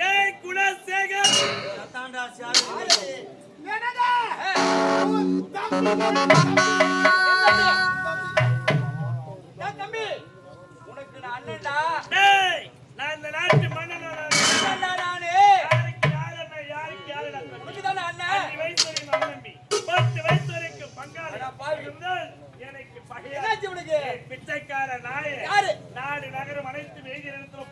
டேய் குணசேகர். தாண்டா சாமி என்னடா? தம்பி. உனக்கு நான் அண்ணன்டா. டேய் நான் இந்த நாட்டு மன்னனா நானு. யாருக்கு யாரு அண்ணன், யாருக்கு யாரு அண்ணன்? உனக்கு தானே அண்ணன்? அஞ்சு வயசு வரைக்கும் நம்பி பத்து வயசு வரைக்கும் பங்காளி. இருந்தால் எனக்கு பகையா? உனக்கு? பிச்சைக்கார நாய. யாரு? நாடு நகரம் அனைத்து வெயில் இடத்துல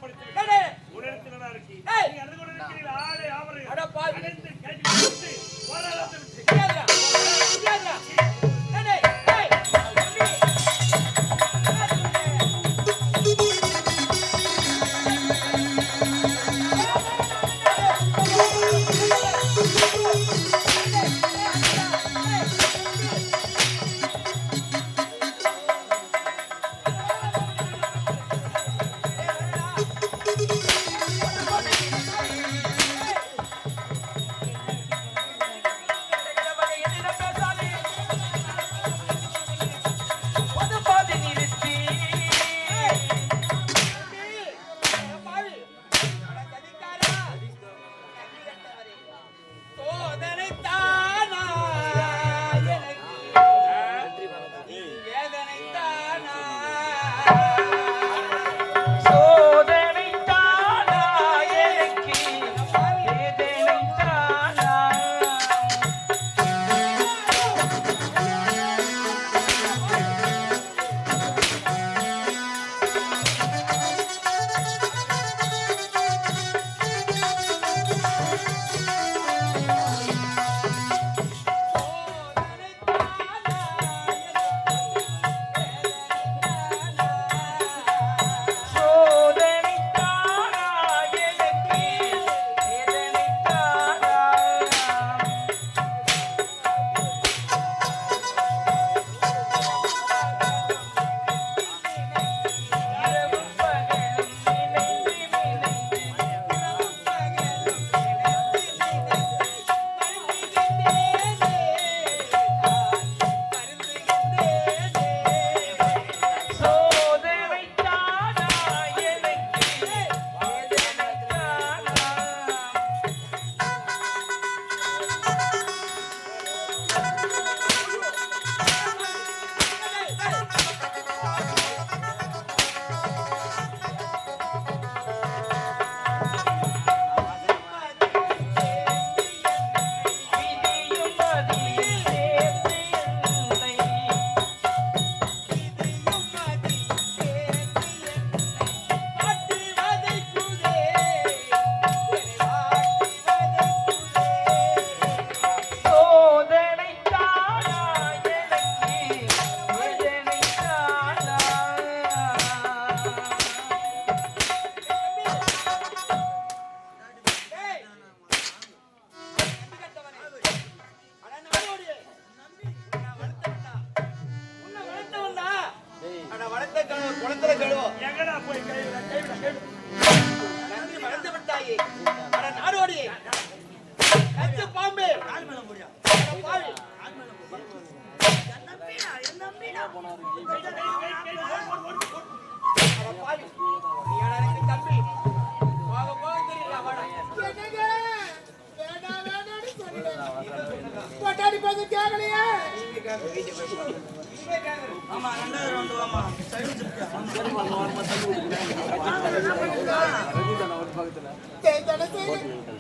ஆமா ரெண்டாவது ரவுண்டு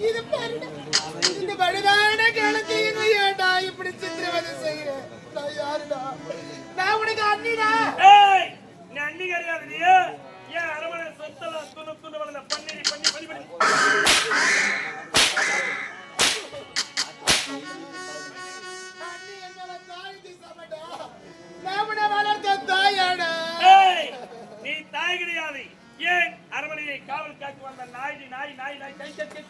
இது இந்த படுதான ஏன்டா இப்படி சித்திரவதை நான் யாருடா நான் உனக்கு அண்ணிடா ஏய் நீ? அண்ணி கிடையாது நீ ஏன் அரமனை துணு துணு பண்ணி பண்ணி பண்ணி பண்ணி. நீ கிடையாது ஏன் அரவணையை காவல் காத்து வந்த நாய் நாய் நாய் நாய் கை கட்டி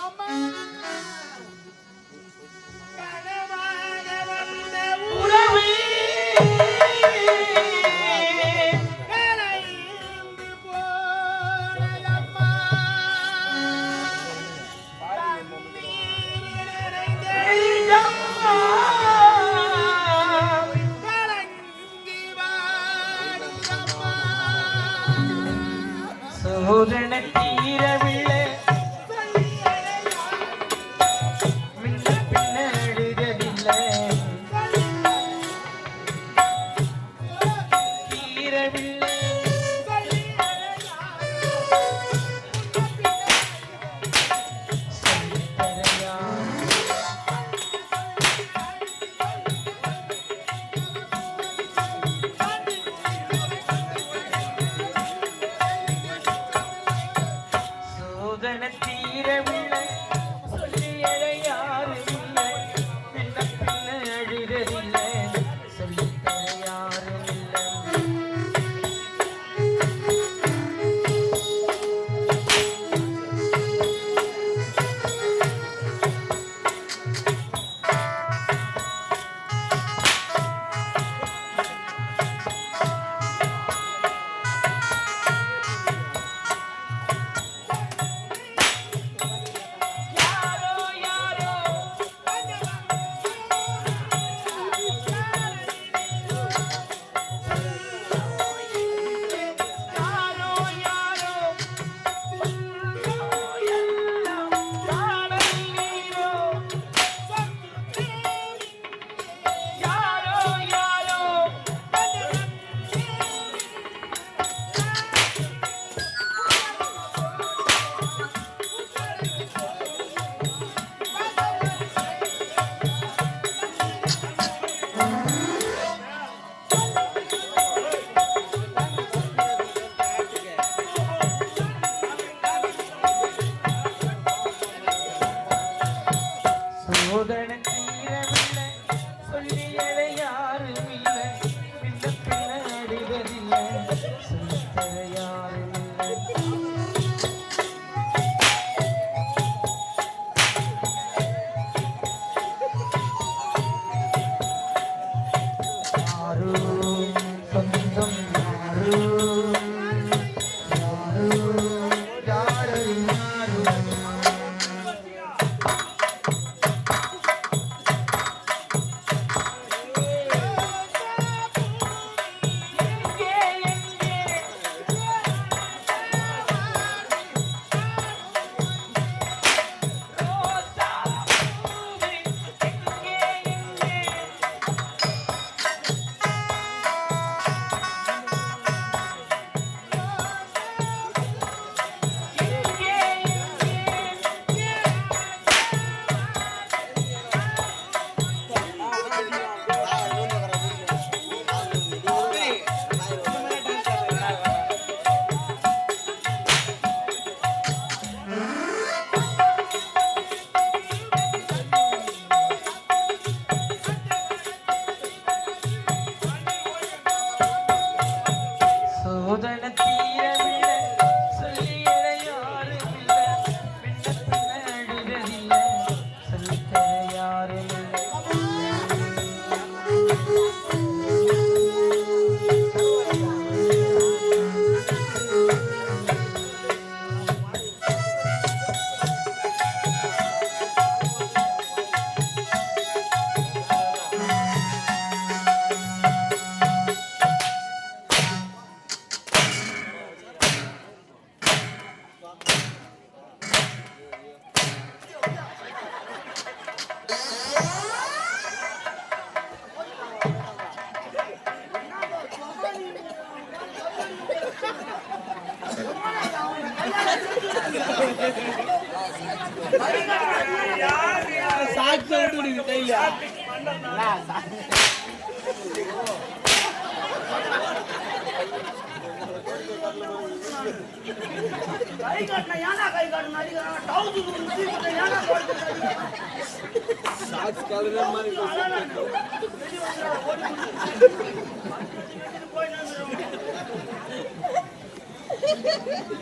அம்மா. baby.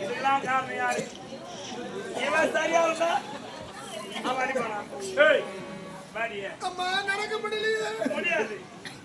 இதெல்லாம் காரணம் யாரு இவன் சரியா இருந்தா அவன் அடிப்பானா நடக்க முடியல முடியாது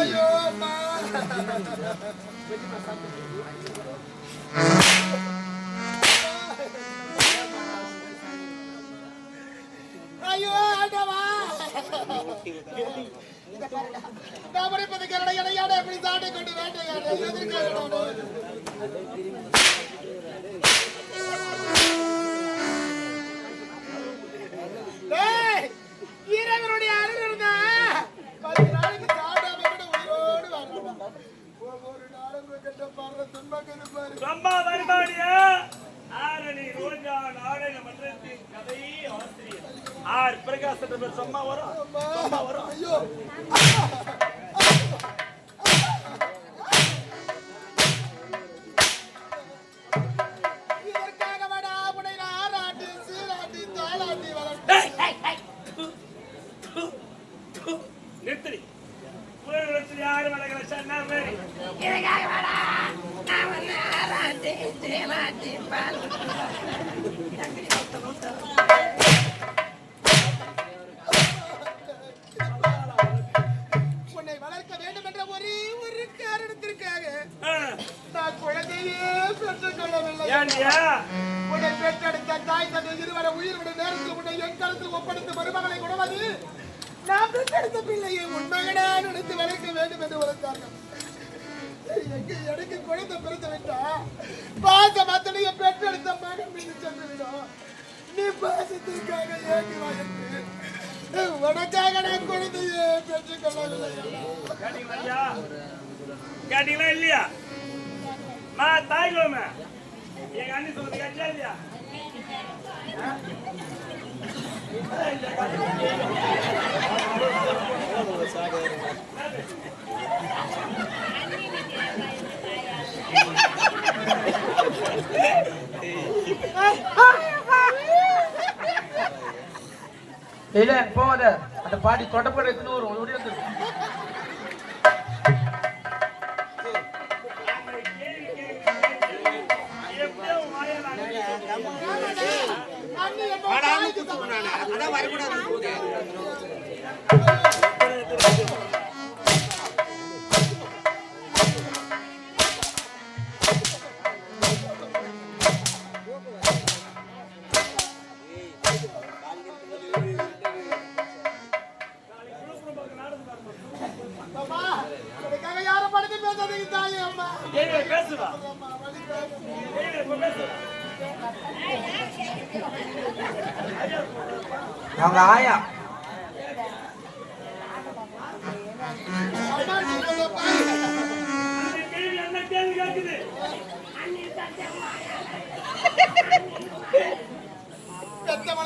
ஐயோ, அம்மா. ஐயோ, ஆண்டவா. நான் படிப்பது கரடை, எப்படி சாட்டை கொண்டு வேட்டையாடு? எதற்காக இறைவனுடைய அருள் இருந்தா, பத்து நாளைக்கு சாப்பிடாம கூட உயிரோடு வரணும். ஒவ்வொரு நாளும் உங்ககிட்ட படுற துன்பங்கள் பாரு. ரொம்ப வருமானிய? ஆரணி ரோஜா நாடக மன்றத்தின் கதை ஆசிரியர். ஆர் பிரகாஷ் சும்மா வரும். சும்மா வரும். ஐயோ. பாசத்திற்காக ஏங்கி வளர்த்து உனக்காக நான் குழந்தையே பெற்றுக் கொள்ளவில்லை கேட்டீங்களா ஐயா? கேட்டீங்களா இல்லையா? மா தாய் எங்க அண்ணி சொல்றது கேட்டியா இல்லையா? இல்ல போகாத. அந்த பாடி தொடப்பட எடுத்துன்னு வரும். ஓடி வந்து அந்த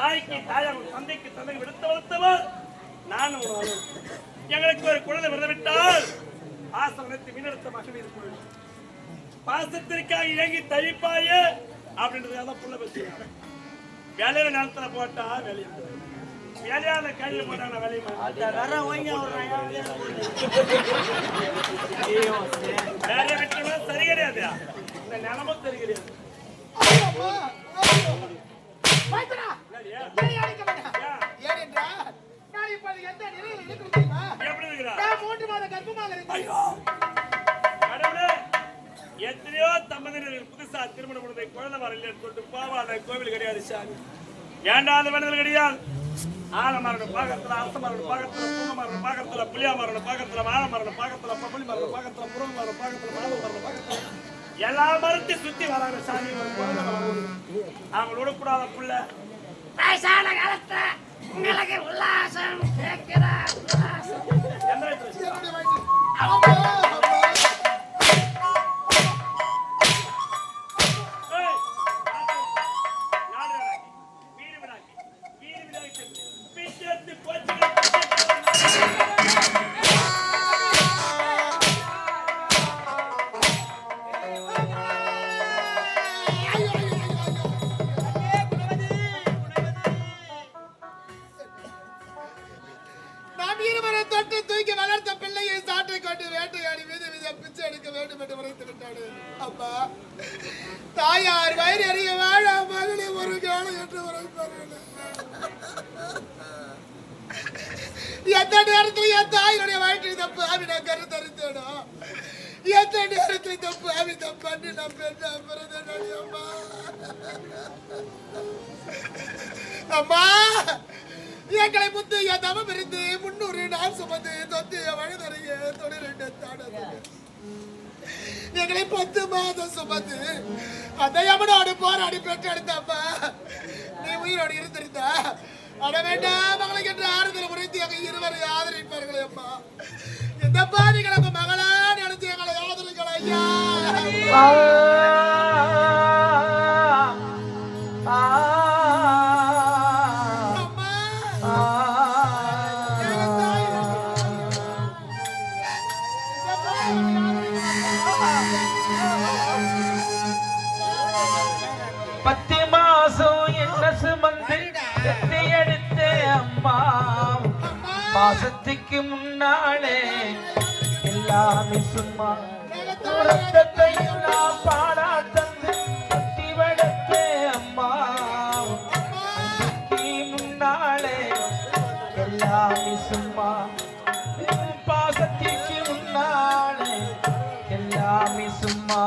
தாய்க்கு தாயாக தந்தைக்கு தந்தை விடுத்து வளர்த்தவர். நான் உணவு எங்களுக்கு ஒரு குழந்தை விரதவிட்டால் ஆசனத்தை மீனெடுத்த மகளிர் குழு பாசத்திற்காக இறங்கி தவிப்பாயே அப்படின்றதுக்காக தான் புள்ள பேசுறாங்க வேலையில நிலத்துல போட்டா வேலையா வேலையால கையில போட்டாங்க வேலையை வேலை வெட்டணும்னா சரி கிடையாது இந்த நிலமும் சரி கிடையாது. ஏனென்றால், நான் இப்போது எந்த நிலையில் இருக்கிறேன் தெரியுமா? நான் மூன்று மாத கர்ப்பமாக இருக்கிறேன். எத்தனையோ தம்பதியினர்கள் புதுசா திருமணம் பண்ணதை குழந்தை வரலைன்னு சொல்லிட்டு போவாத கோவில் கிடையாது சாமி. ஏன்டா அந்த வேண்டுதல் கிடையாது? ஆலமரணம் பாகத்துல அரச மரணம் பாகத்துல பூங்க மரணம் பாகத்துல புளியா மரணம் பாகத்துல வாழை மரணம் பாகத்துல பப்பளி மரணம் பாகத்துல மரணம் பாகத்துல பாகத்துல. எல்லா மரத்தையும் சுத்தி வராங்க சாமி. அவங்களோட கூடாத புள்ள. வயசான காலத்துல உங்களுக்கு உல்லாசம் கேட்கிற உல்லாசம். அம்மா. தாயார் வயிறு அறிய வாழ மகளே ஒரு காலம் என்று உரைப்பார்கள் எந்த நேரத்தில் என் தாயினுடைய வயிற்றில் தப்பு ஆவி நான் கருத்தரித்தேனோ எந்த நேரத்தில் தப்பு ஆவி தப்பு பண்ணி நான் பெண்ணா பிறந்தேன் அம்மா. அம்மா எங்களை முத்து என் தவம் இருந்து முன்னூறு நாள் சுமந்து தொத்து தொழில் ரெண்டு தாடது எங்களை பத்து மாதம் சுமந்து அந்த யமனோடு போராடி பெற்றெடுத்தப்பா. நீ உயிரோடு இருந்திருந்தா. அட வேண்டாம் மகளுக்கு என்று ஆறுதல் உரைத்து எங்கள் இருவரை ஆதரிப்பார்களே அம்மா. இந்த பாவிகள் உங்க மகளா நினைச்சு எங்களை ஆதரிக்கலாம் ஐயா எல்லாமே சும்மா ரத்தத்தை நான் பாடா தந்து கட்டி வளர்த்த அம்மா. முன்னாலே எல்லாமே சும்மா. பாசத்திற்கு முன்னாலே எல்லாமே சும்மா.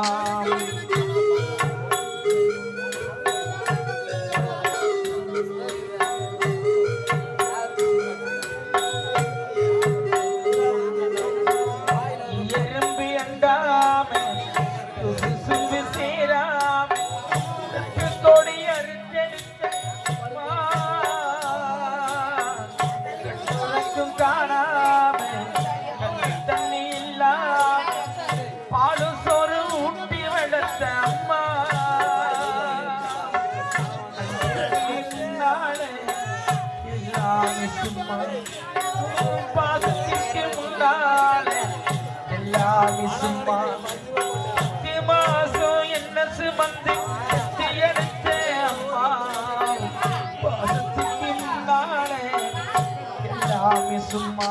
சும்மா பாசத்திற்கு முன்னாலே எல்லாமே சும்மா மாசம் என்ன சுமந்து அம்மா பாசத்திற்கு முன்னாலே எல்லாமே சும்மா.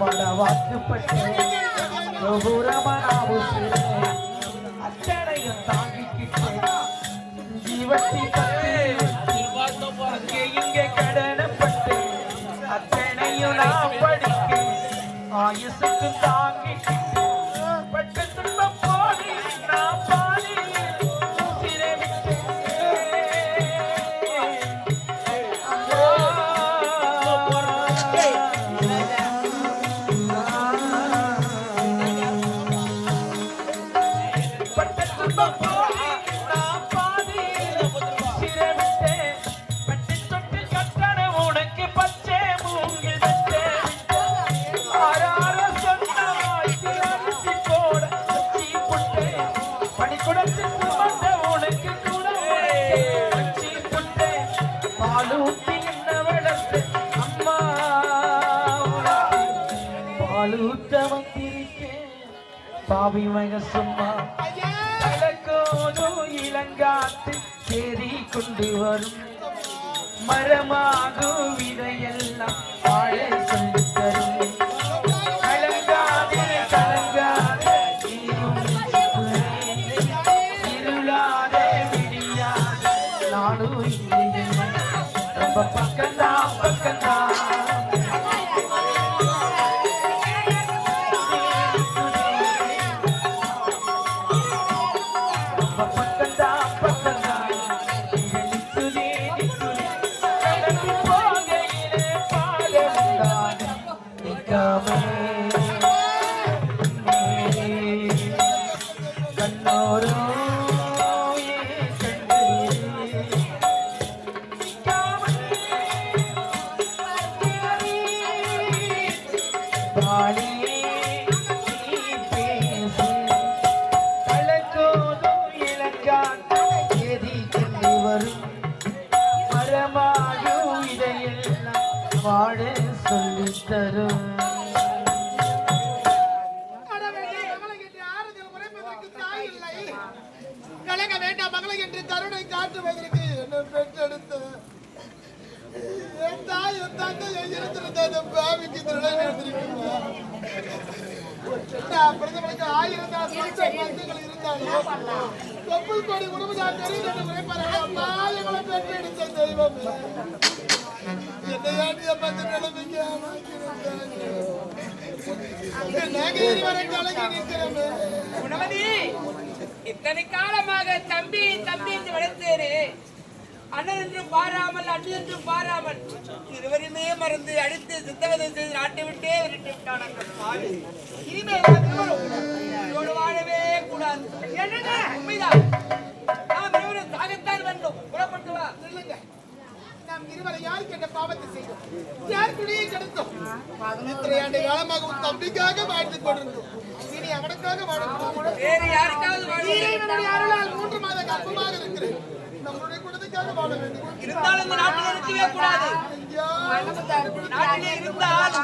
மட வாக்குப்பட்டேன் அத்தனையும் தாங்கிக்கிட்டேன் ஜீவத்தி அங்கே இங்கே கடனப்பட்டு அத்தனையும் நான் படிக்க ஆயுசுக்கு தாங்கிக்கிட்டு பாலூட்ட வந்திருக்கேன் பாவி மக சும்மா. இளங்காத்து தேடி கொண்டு வரும். மரமாகும் விதையெல்லாம் வாழை சொல்லி தரும். கலங்காதே கலங்காதே இருளாதே விடியாதே நானும் ரொம்ப பக்கம்தான் வாழ சொல்லி தரும். அடவே, என்று ஆறுதல் உரைப்பதற்கு தாய் வேண்டாம் மகளை என்று கருணை காட்டுவதற்கு என்னை பெற்றெடுத்த. என் தாய் என் தந்தையை இருந்திருந்த அந்த பாவிக்கு திருடை நிறுத்திருக்கிறார். ஆயிரம் தான் பந்துகள் இருந்தாலும் தொப்புள் கொடி தெரியும் என்று உரைப்பார்கள் அம்மா எங்களை பெற்றெடுத்த தெய்வம். குணவதி இத்தனை காலமாக தம்பி தம்பி என்று வளர்த்தேனே. அண்ணன் என்று பாராமல் அண்ணன் என்று பாராமல் இருவருமே மறந்து அடித்து சித்தவதம் செய்து நாட்டை விட்டே விரட்டி விட்டான் இனிமேல் வாழவே கூடாது. என்னங்க? உண்மைதான். நாம் இருவரும் சாகத்தான் வேண்டும். புறப்பட்டு வா. சொல்லுங்க நாம் இருவரை யாருக்கு என்ன பாவத்தை செய்தோம். யார் குடியை கெடுத்தோம்? இத்தனை ஆண்டு காலமாக உன் தம்பிக்காக வாழ்ந்து கொண்டிருந்தோம். இனி அவனுக்காக வாழ வேறு யாருக்காவது வாழ இறைவனுடைய அருளால் மூன்று மாத கர்ப்பமாக இருக்கிறேன். நம்முடைய குழந்தைக்காக வாழ வேண்டும். இருந்தாலும் இந்த நாட்டில் இருக்கவே கூடாது. நாட்டிலே இருந்தால்.